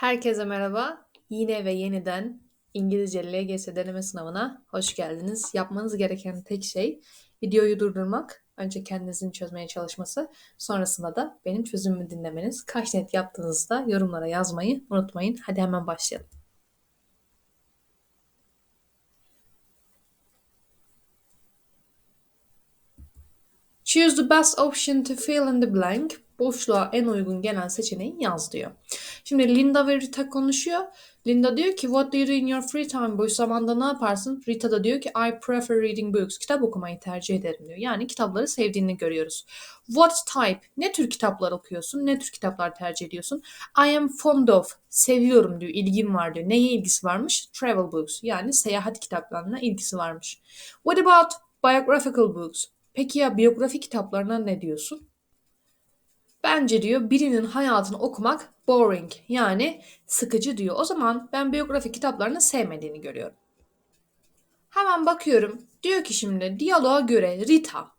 Herkese merhaba. Yine ve yeniden İngilizce LGS deneme sınavına hoş geldiniz. Yapmanız gereken tek şey videoyu durdurmak, önce kendinizin çözmeye çalışması, sonrasında da benim çözümümü dinlemeniz. Kaç net yaptığınızda yorumlara yazmayı unutmayın. Hadi hemen başlayalım. Choose the best option to fill in the blank boşluğa en uygun gelen seçeneği yaz diyor. Şimdi Linda ve Rita konuşuyor. Linda diyor ki what do you do in your free time? Boş zamanda ne yaparsın? Rita da diyor ki I prefer reading books. Kitap okumayı tercih ederim diyor. Yani kitapları sevdiğini görüyoruz. What type? Ne tür kitaplar okuyorsun? Ne tür kitaplar tercih ediyorsun? I am fond of. Seviyorum diyor. İlgim var diyor. Neye ilgisi varmış? Travel books. Yani seyahat kitaplarına ilgisi varmış. What about biographical books? Peki ya biyografi kitaplarına ne diyorsun? Bence diyor birinin hayatını okumak boring yani sıkıcı diyor. O zaman ben biyografi kitaplarını sevmediğini görüyorum. Hemen bakıyorum. Diyor ki şimdi diyaloğa göre Rita.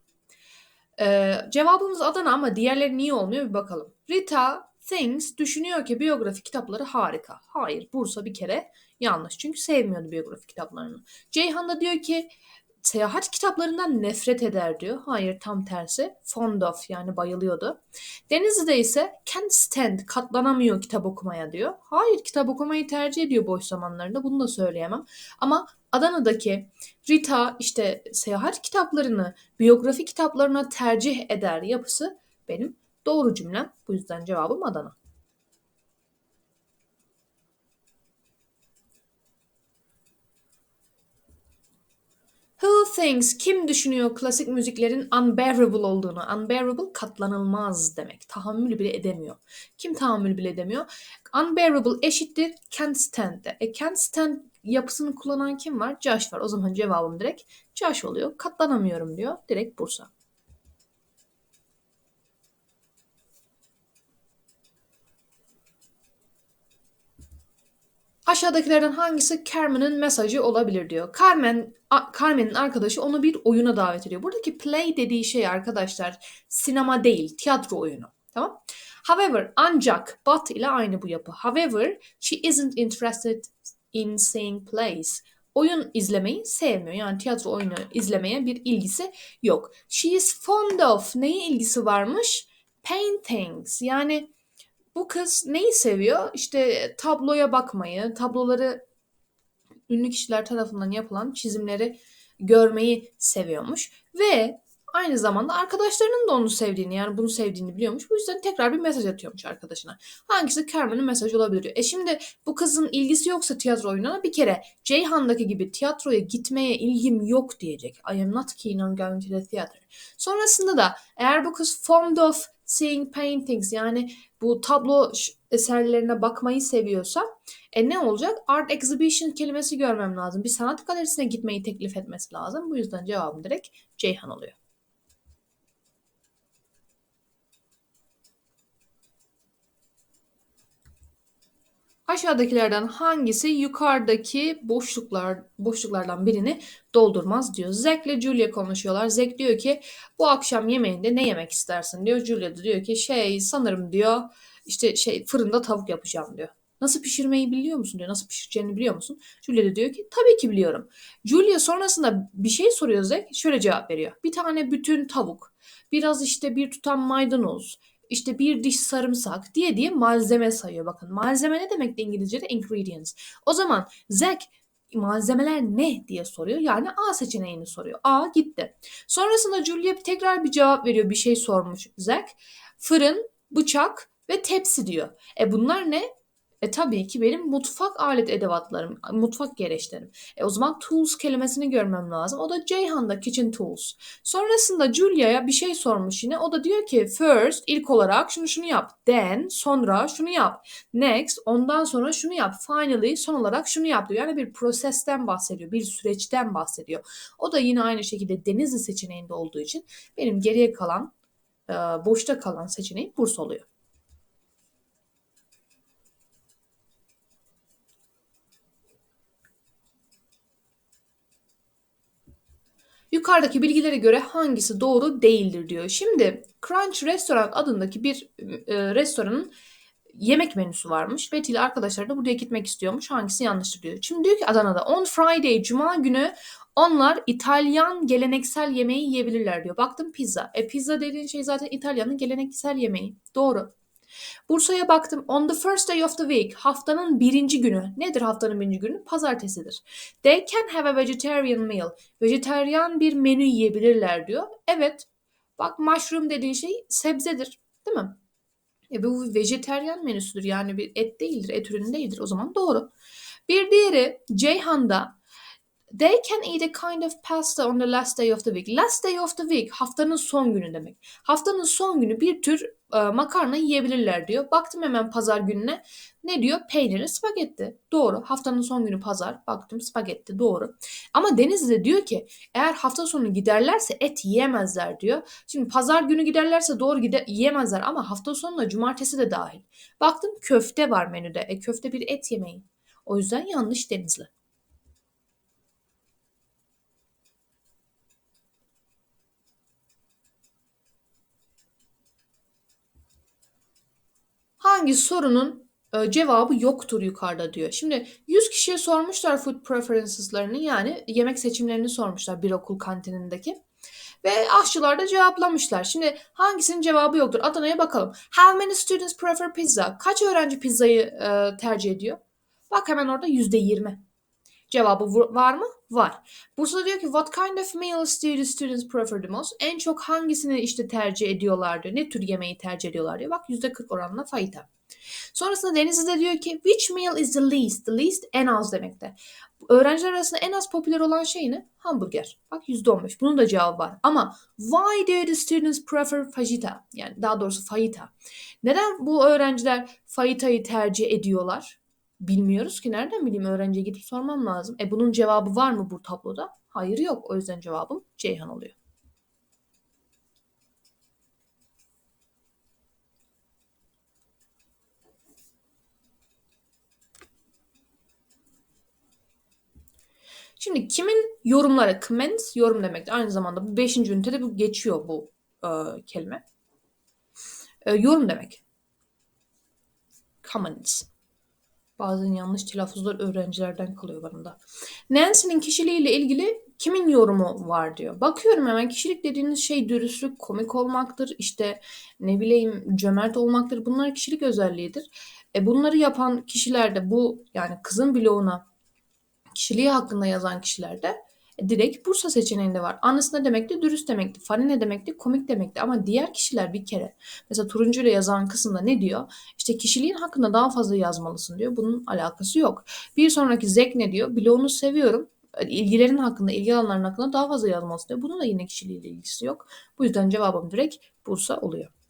Ee, cevabımız Adana ama diğerleri niye olmuyor bir bakalım. Rita thinks düşünüyor ki biyografi kitapları harika. Hayır Bursa bir kere yanlış çünkü sevmiyordu biyografi kitaplarını. Ceyhan da diyor ki seyahat kitaplarından nefret eder diyor. Hayır tam tersi. Fond of yani bayılıyordu. Denizli'de ise can't stand katlanamıyor kitap okumaya diyor. Hayır kitap okumayı tercih ediyor boş zamanlarında bunu da söyleyemem. Ama Adana'daki Rita işte seyahat kitaplarını biyografi kitaplarına tercih eder yapısı benim doğru cümlem. Bu yüzden cevabım Adana. Who thinks, kim düşünüyor klasik müziklerin unbearable olduğunu? Unbearable katlanılmaz demek. Tahammül bile edemiyor. Kim tahammül bile edemiyor? Unbearable eşittir can't stand de. E can't stand yapısını kullanan kim var? Josh var. O zaman cevabım direkt Josh oluyor. Katlanamıyorum diyor. Direkt Bursa. Aşağıdakilerden hangisi Carmen'in mesajı olabilir diyor. Carmen, Carmen'in arkadaşı onu bir oyuna davet ediyor. Buradaki play dediği şey arkadaşlar sinema değil, tiyatro oyunu. Tamam? However, ancak but ile aynı bu yapı. However, she isn't interested in seeing plays. Oyun izlemeyi sevmiyor. Yani tiyatro oyunu izlemeye bir ilgisi yok. She is fond of. Neye ilgisi varmış? Paintings. Yani bu kız neyi seviyor? İşte tabloya bakmayı, tabloları ünlü kişiler tarafından yapılan çizimleri görmeyi seviyormuş. Ve aynı zamanda arkadaşlarının da onu sevdiğini yani bunu sevdiğini biliyormuş. Bu yüzden tekrar bir mesaj atıyormuş arkadaşına. Hangisi Carmen'in mesajı olabilir. E şimdi bu kızın ilgisi yoksa tiyatro oyununa bir kere Ceyhan'daki gibi tiyatroya gitmeye ilgim yok diyecek. I am not keen on going to the theater. Sonrasında da eğer bu kız fond of seeing paintings yani bu tablo eserlerine bakmayı seviyorsa e ne olacak? Art exhibition kelimesi görmem lazım. Bir sanat galerisine gitmeyi teklif etmesi lazım. Bu yüzden cevabım direkt Ceyhan oluyor. Aşağıdakilerden hangisi yukarıdaki boşluklar boşluklardan birini doldurmaz diyor. Zack ile Julia konuşuyorlar. Zack diyor ki bu akşam yemeğinde ne yemek istersin diyor. Julia da diyor ki şey sanırım diyor işte şey fırında tavuk yapacağım diyor. Nasıl pişirmeyi biliyor musun diyor. Nasıl pişireceğini biliyor musun? Julia da diyor ki tabii ki biliyorum. Julia sonrasında bir şey soruyor Zack. Şöyle cevap veriyor. Bir tane bütün tavuk. Biraz işte bir tutam maydanoz işte bir diş sarımsak diye diye malzeme sayıyor. Bakın malzeme ne demek de İngilizce'de? Ingredients. O zaman Zack malzemeler ne diye soruyor. Yani A seçeneğini soruyor. A gitti. Sonrasında Julia tekrar bir cevap veriyor. Bir şey sormuş Zack. Fırın, bıçak ve tepsi diyor. E bunlar ne? E tabii ki benim mutfak alet edevatlarım, mutfak gereçlerim. E o zaman tools kelimesini görmem lazım. O da Ceyhan'da kitchen tools. Sonrasında Julia'ya bir şey sormuş yine. O da diyor ki first ilk olarak şunu şunu yap. Then sonra şunu yap. Next ondan sonra şunu yap. Finally son olarak şunu yap diyor. Yani bir prosesten bahsediyor. Bir süreçten bahsediyor. O da yine aynı şekilde Denizli seçeneğinde olduğu için benim geriye kalan boşta kalan seçeneğim Bursa oluyor. Yukarıdaki bilgilere göre hangisi doğru değildir diyor. Şimdi Crunch Restaurant adındaki bir e, restoranın yemek menüsü varmış. Betty ile arkadaşları da buraya gitmek istiyormuş. Hangisi yanlıştır diyor. Şimdi diyor ki Adana'da on Friday cuma günü onlar İtalyan geleneksel yemeği yiyebilirler diyor. Baktım pizza. E pizza dediğin şey zaten İtalya'nın geleneksel yemeği. Doğru. Bursa'ya baktım. On the first day of the week. Haftanın birinci günü. Nedir haftanın birinci günü? Pazartesidir. They can have a vegetarian meal. Vejeteryan bir menü yiyebilirler diyor. Evet. Bak mushroom dediğin şey sebzedir. Değil mi? E bu vejeteryan menüsüdür. Yani bir et değildir. Et ürünü değildir. O zaman doğru. Bir diğeri Ceyhan'da They can eat a kind of pasta on the last day of the week. Last day of the week haftanın son günü demek. Haftanın son günü bir tür e, makarna yiyebilirler diyor. Baktım hemen pazar gününe. Ne diyor? Peynirli spagetti. Doğru. Haftanın son günü pazar. Baktım spagetti. Doğru. Ama Denizli diyor ki eğer hafta sonu giderlerse et yiyemezler diyor. Şimdi pazar günü giderlerse doğru gide yiyemezler ama hafta sonuna cumartesi de dahil. Baktım köfte var menüde. E köfte bir et yemeği. O yüzden yanlış Denizli. Hangi sorunun e, cevabı yoktur yukarıda diyor. Şimdi 100 kişiye sormuşlar food preferences'larını yani yemek seçimlerini sormuşlar bir okul kantinindeki. Ve aşçılar da cevaplamışlar. Şimdi hangisinin cevabı yoktur? Adana'ya bakalım. How many students prefer pizza? Kaç öğrenci pizzayı e, tercih ediyor? Bak hemen orada %20. Cevabı var mı? Var. Bursa diyor ki what kind of meals do the students prefer the most? En çok hangisini işte tercih ediyorlar diyor. Ne tür yemeği tercih ediyorlar diyor. Bak %40 oranla fayita. Sonrasında Denizli de diyor ki which meal is the least? The least en az demekte. Öğrenciler arasında en az popüler olan şey ne? Hamburger. Bak %15. Bunun da cevabı var. Ama why do the students prefer fajita? Yani daha doğrusu fajita. Neden bu öğrenciler fajitayı tercih ediyorlar? Bilmiyoruz ki nereden bileyim öğrenciye gidip sormam lazım. E bunun cevabı var mı bu tabloda? Hayır yok. O yüzden cevabım Ceyhan oluyor. Şimdi kimin yorumları, comments yorum demek. Aynı zamanda bu 5. ünitede bu geçiyor bu e, kelime. E, yorum demek. Comments. Bazen yanlış telaffuzlar öğrencilerden kalıyor bana. Nancy'nin kişiliğiyle ilgili kimin yorumu var diyor. Bakıyorum hemen kişilik dediğiniz şey dürüstlük, komik olmaktır, işte ne bileyim cömert olmaktır. Bunlar kişilik özelliğidir. E bunları yapan kişilerde bu yani kızın bloğuna kişiliği hakkında yazan kişilerde direkt Bursa seçeneğinde var. Anısı ne demekti? Dürüst demekti. Fani ne demekti? Komik demekti. Ama diğer kişiler bir kere mesela turuncu ile yazan kısımda ne diyor? İşte kişiliğin hakkında daha fazla yazmalısın diyor. Bunun alakası yok. Bir sonraki zek ne diyor? Bloğunu seviyorum. İlgilerin hakkında, ilgi alanların hakkında daha fazla yazmalısın diyor. Bunun da yine kişiliğiyle ilgisi yok. Bu yüzden cevabım direkt Bursa oluyor.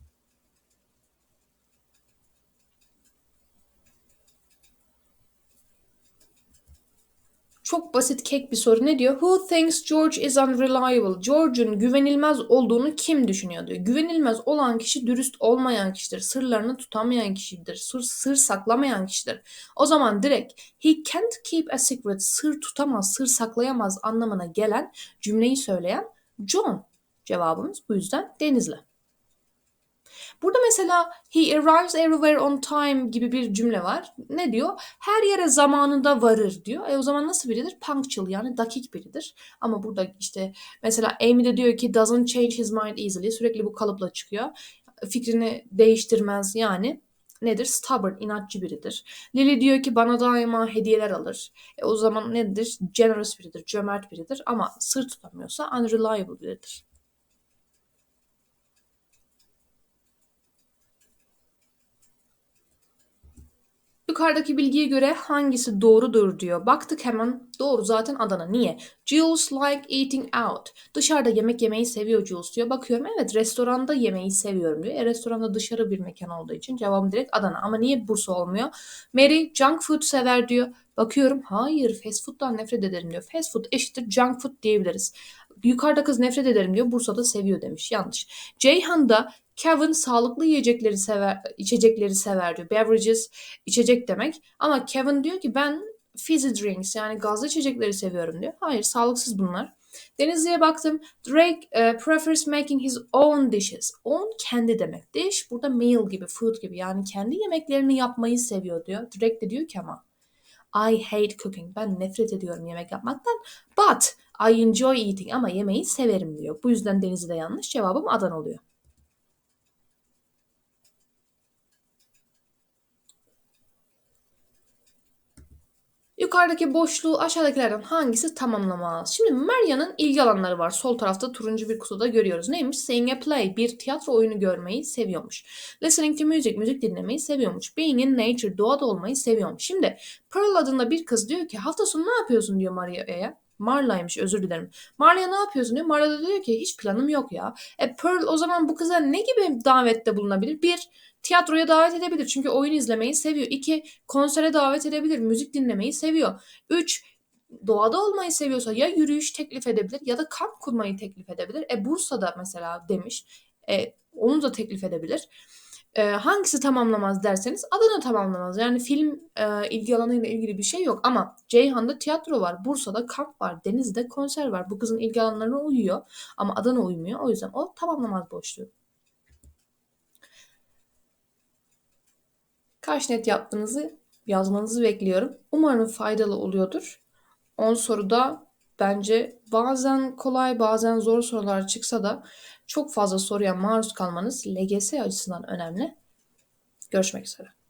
Çok basit kek bir soru. Ne diyor? Who thinks George is unreliable? George'un güvenilmez olduğunu kim düşünüyor diyor. Güvenilmez olan kişi dürüst olmayan kişidir. Sırlarını tutamayan kişidir. Sır, sır saklamayan kişidir. O zaman direkt he can't keep a secret. Sır tutamaz, sır saklayamaz anlamına gelen cümleyi söyleyen John. Cevabımız bu yüzden Denizli. Burada mesela he arrives everywhere on time gibi bir cümle var. Ne diyor? Her yere zamanında varır diyor. E o zaman nasıl biridir? Punctual yani dakik biridir. Ama burada işte mesela Amy de diyor ki doesn't change his mind easily. Sürekli bu kalıpla çıkıyor. Fikrini değiştirmez yani nedir? Stubborn, inatçı biridir. Lily diyor ki bana daima hediyeler alır. E o zaman nedir? Generous biridir, cömert biridir ama sır tutamıyorsa unreliable biridir. Yukarıdaki bilgiye göre hangisi doğrudur diyor. Baktık hemen doğru zaten Adana. Niye? Jules like eating out. Dışarıda yemek yemeyi seviyor Jules diyor. Bakıyorum evet restoranda yemeği seviyorum diyor. E restoranda dışarı bir mekan olduğu için cevabım direkt Adana. Ama niye Bursa olmuyor? Mary junk food sever diyor. Bakıyorum hayır fast food'dan nefret ederim diyor. Fast food eşittir junk food diyebiliriz. Yukarıda kız nefret ederim diyor. Bursa'da seviyor demiş. Yanlış. Ceyhan da Kevin sağlıklı yiyecekleri sever, içecekleri sever diyor. Beverages içecek demek. Ama Kevin diyor ki ben fizzy drinks yani gazlı içecekleri seviyorum diyor. Hayır sağlıksız bunlar. Denizli'ye baktım. Drake e, prefers making his own dishes. Own kendi demek. Dish burada meal gibi, food gibi. Yani kendi yemeklerini yapmayı seviyor diyor. Drake de diyor ki ama I hate cooking. Ben nefret ediyorum yemek yapmaktan. But I enjoy eating. Ama yemeği severim diyor. Bu yüzden Denizli de yanlış. Cevabım Adana oluyor. Yukarıdaki boşluğu aşağıdakilerden hangisi tamamlamaz? Şimdi Maria'nın ilgi alanları var. Sol tarafta turuncu bir kutuda görüyoruz. Neymiş? Seeing a play. Bir tiyatro oyunu görmeyi seviyormuş. Listening to music. Müzik dinlemeyi seviyormuş. Being in nature. Doğada olmayı seviyormuş. Şimdi Pearl adında bir kız diyor ki hafta sonu ne yapıyorsun diyor Maria'ya. Marla'ymış özür dilerim. Marla'ya ne yapıyorsun diyor. Marla da diyor ki hiç planım yok ya. E Pearl o zaman bu kıza ne gibi davette bulunabilir? Bir, tiyatroya davet edebilir çünkü oyun izlemeyi seviyor. İki, konsere davet edebilir, müzik dinlemeyi seviyor. Üç, doğada olmayı seviyorsa ya yürüyüş teklif edebilir ya da kamp kurmayı teklif edebilir. E Bursa'da mesela demiş. E, onu da teklif edebilir. E, hangisi tamamlamaz derseniz Adana tamamlamaz. Yani film e, ilgi alanıyla ilgili bir şey yok ama Ceyhan'da tiyatro var, Bursa'da kamp var, Denizli'de konser var. Bu kızın ilgi alanlarına uyuyor ama Adana uymuyor. O yüzden o tamamlamaz boşluğu. Kaç net yaptığınızı yazmanızı bekliyorum. Umarım faydalı oluyordur. 10 soruda bence bazen kolay bazen zor sorular çıksa da çok fazla soruya maruz kalmanız LGS açısından önemli. Görüşmek üzere.